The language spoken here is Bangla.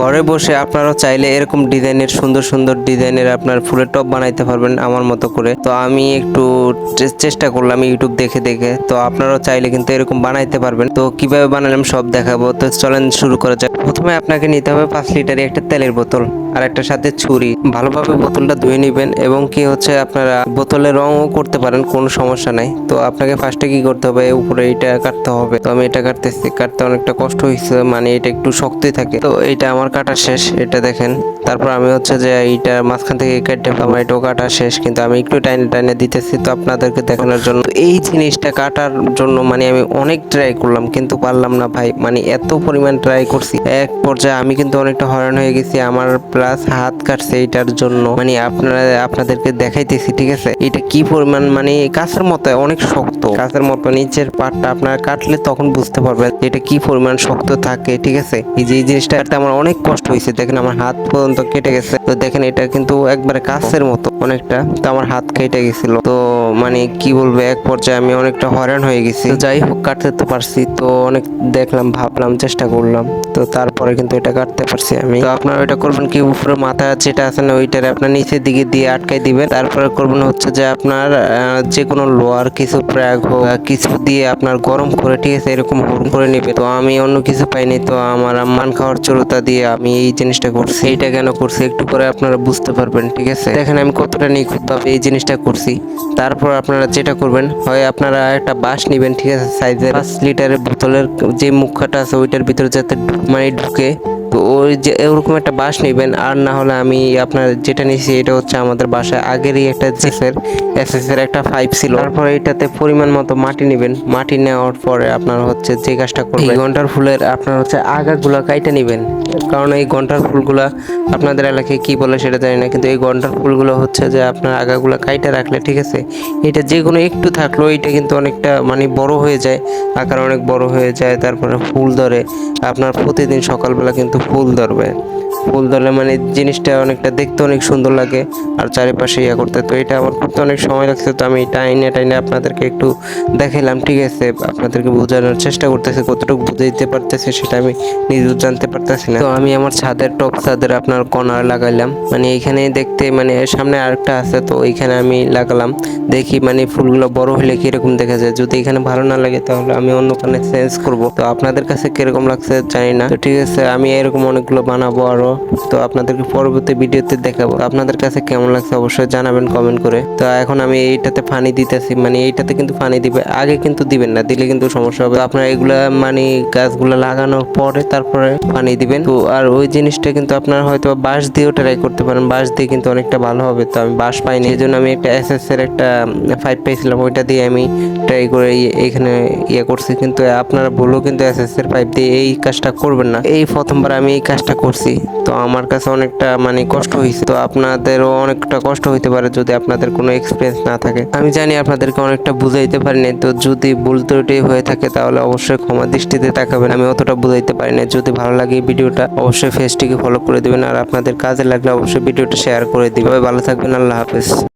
ঘরে বসে আপনারা চাইলে এরকম ডিজাইনের, সুন্দর সুন্দর ডিজাইনের আপনার ফুলের টপ বানাইতে পারবেন আমার মতো করে। তো আমি একটু চেষ্টা করলাম ইউটিউব দেখে দেখে। তো আপনারাও চাইলে কিন্তু এরকম বানাইতে পারবেন। তো কীভাবে বানালাম সব দেখাবো। তো চলেন শুরু করা যাক। প্রথমে আপনাকে নিতে হবে পাঁচ লিটারের একটা তেলের বোতল। আর একটা সাথে ছুরি। ভালোভাবে বোতলটা ধুয়ে নেবেন এবং কি হচ্ছে আপনারা বোতলে রঙও করতে পারেন, কোনো সমস্যা নাই। তো আপনাকে ফার্স্টে কি করতে হবে, উপরে এটা কাটতে হবে। তো আমি এটা কাটতেছি, কাটতে অনেকটা কষ্ট হয়েছে মানে এটা একটু শক্তই থাকে। তো এটা আমার কাটা শেষ, এটা দেখেন। তারপর আমি হচ্ছে যে এইটা মাঝখান থেকে কেটে আমার এটাও কাটা শেষ, কিন্তু আমি একটু টাইনে টাইনে দিতেছি, তো আপনাদেরকে দেখানোর জন্য। এই জিনিসটা কাটার জন্য মানে আমি অনেক ট্রাই করলাম, কিন্তু পারলাম না ভাই। মানে এত পরিমাণ ট্রাই করছি, এক পর্যায়ে আমি কিন্তু অনেকটা হয়রান হয়ে গেছি, আমার প্লাস হাত কাটছে এটার জন্য। মানে আপনারা, আপনাদেরকে দেখাইতেছি, ঠিক আছে? এটা কি পরিমাণ মানে কাছের মতো, অনেক শক্ত। কাছের মতো, নিচের পাটটা আপনারা কাটলে তখন বুঝতে পারবেন এটা কি পরিমাণ শক্ত থাকে, ঠিক আছে? এই যে, এই জিনিসটা আমার অনেক কষ্ট হয়েছে। দেখেন, আমার হাত পর্যন্ত কেটে গেছে। তো দেখেন, এটা কিন্তু একবারে কাছের মতো অনেকটা। তো আমার হাত কেটে গেছিল। তো মানে কি বলব, এক পর্যায়ে আমি অনেকটা হয়রান হয়ে গেছি। যাই হোক, কাটতে তো পারছি, তো অনেক দেখলাম, ভাবলাম, চেষ্টা করলাম। তো তারপরে কিন্তু এটা কাটতে পারছি আমি। তো আপনারা ওইটা করবেন কি, উপরে মাথা যেটা আছে না, ওইটারে আপনার নিচের দিকে দিয়ে আটকাই দিবেন। তারপরে করবেন হচ্ছে যে আপনার যে কোনো লোয়ার কিছু প্র্যাগ হোক কিছু দিয়ে আপনার গরম করে, ঠিক আছে, এরকম গরম করে নেবে। তো আমি অন্য কিছু পাইনি, তো আমার মান খাওয়ার চরতা দিয়ে আমি এই জিনিসটা করছি। এইটা কেন করছি, একটু পরে আপনারা বুঝতে পারবেন, ঠিক আছে? দেখেন আমি কতটা নিখুঁতভাবে এই জিনিসটা করছি। তারপর আপনারা যেটা করবেন হয় আপনারা একটা বাঁশ নেবেন ঠিক আছে? সাইজের পাঁচ লিটারের বোতলের যে মুখাটা আছে ওইটার ভিতরে যাতে মানে ঢুকে ওই যে এরকম একটা বাঁশ নেবেন, আর না হলে আমি আপনার যেটা নিয়েছি এটা হচ্ছে আমাদের বাসায় আগেরই একটা জেসের এসএস এর একটা ফাইভ ছিল। তারপরে এটাতে পরিমাণ মতো মাটি নেবেন। মাটি নেওয়ার পরে আপনার হচ্ছে যে কাজটা করবেন ঘণ্টার ফুলের আপনার হচ্ছে আগাগুলো কাইটে নেবেন। কারণ এই ঘণ্টার ফুলগুলা আপনাদের এলাকায় কি বলে সেটা জানি না, কিন্তু এই ঘণ্টার ফুলগুলো হচ্ছে যে আপনার আগাগুলো কাইটে রাখলে, ঠিক আছে? এটা যে কোনো একটু থাকলেও এটা কিন্তু অনেকটা মানে বড় হয়ে যায়, আকার অনেক বড় হয়ে যায়, তারপরে ফুল ধরে। আপনার প্রতিদিন সকালবেলা কিন্তু ফুল ধরবে। ফুল ধরলে মানে জিনিসটা অনেকটা দেখতে অনেক সুন্দর লাগে আর চারিপাশে ইয়া করতে। তো এটা আমার করতে অনেক সময় লাগছে, তো আমি টাইনে টাইনে আপনাদেরকে একটু দেখাইলাম, ঠিক আছে? আপনাদেরকে বোঝানোর চেষ্টা করতেছি, কতটুকু বুঝাইতে পারতেছি সেটা আমি নিজেও জানতে পারতেছি না। তো আমি আমার ছাদের টপ ছাদের আপনার কর্নার লাগাইলাম মানে এখানে দেখতে মানে সামনে আরেকটা আছে, তো এইখানে আমি লাগালাম। দেখি মানে ফুলগুলো বড় হলে কীরকম দেখা যায়? যদি এখানে ভালো না লাগে তাহলে আমি অন্য কানে চেঞ্জ করব। তো আপনাদের কাছে কীরকম লাগছে জানি না। তো ঠিক আছে, আমি এরকম অনেকগুলো বানাবো আরও। তো আপনাদেরকে পরবর্তী ভিডিওতে দেখাবো। আপনাদের কাছে কেমন লাগছে অবশ্যই জানাবেন কমেন্ট করে। তো এখন আমি এইটাতে পানি দিতেছি মানে এইটাতে কিন্তু পানি দিবে, আগে কিন্তু দিবেন না, দিলে কিন্তু সমস্যা হবে। আপনারা এগুলা মানে গাছগুলো লাগানোর পরে তারপরে পানি দিবেন। তো আর ওই জিনিসটা কিন্তু আপনারা হয়তো বাঁশ দিয়েও ট্রাই করতে পারেন। বাঁশ দিয়ে কিন্তু অনেকটা ভালো হবে, তো আমি বাঁশ পাইনি। এই জন্য আমি একটা এসএস এর একটা ফাইভ পেয়েছিলাম ওইটা দিয়ে আমি ট্রাই করে এখানে ইয়ে করছি। কিন্তু আপনারা বলল কিন্তু এস এস এর পাইপ দিয়ে এই কাজটা করবেন না। এই প্রথমবার আমি এই কাজটা করছি। তো আমার কাছে অনেকটা মানে কষ্ট হয়েছে তো আপনাদেরও অনেকটা কষ্ট হইতে পারে যদি আপনাদের কোনো এক্সপিরিয়েন্স না থাকে। আমি জানি আপনাদেরকে অনেকটা বুঝাইতে পারিনি, তো যদি ভুল ত্রুটি হয়ে থাকে তাহলে অবশ্যই ক্ষমা দৃষ্টিতে তাকাবেন। আমি অতটা বুঝাইতে পারিনি, যদি ভালো লাগে ভিডিওটা, অবশ্যই ফেসটিকে ফলো করে দেবেন। আর আপনাদের কাজে লাগলে অবশ্যই ভিডিওটা শেয়ার করে দিবেন। ভালো থাকবেন, আল্লাহ হাফেজ।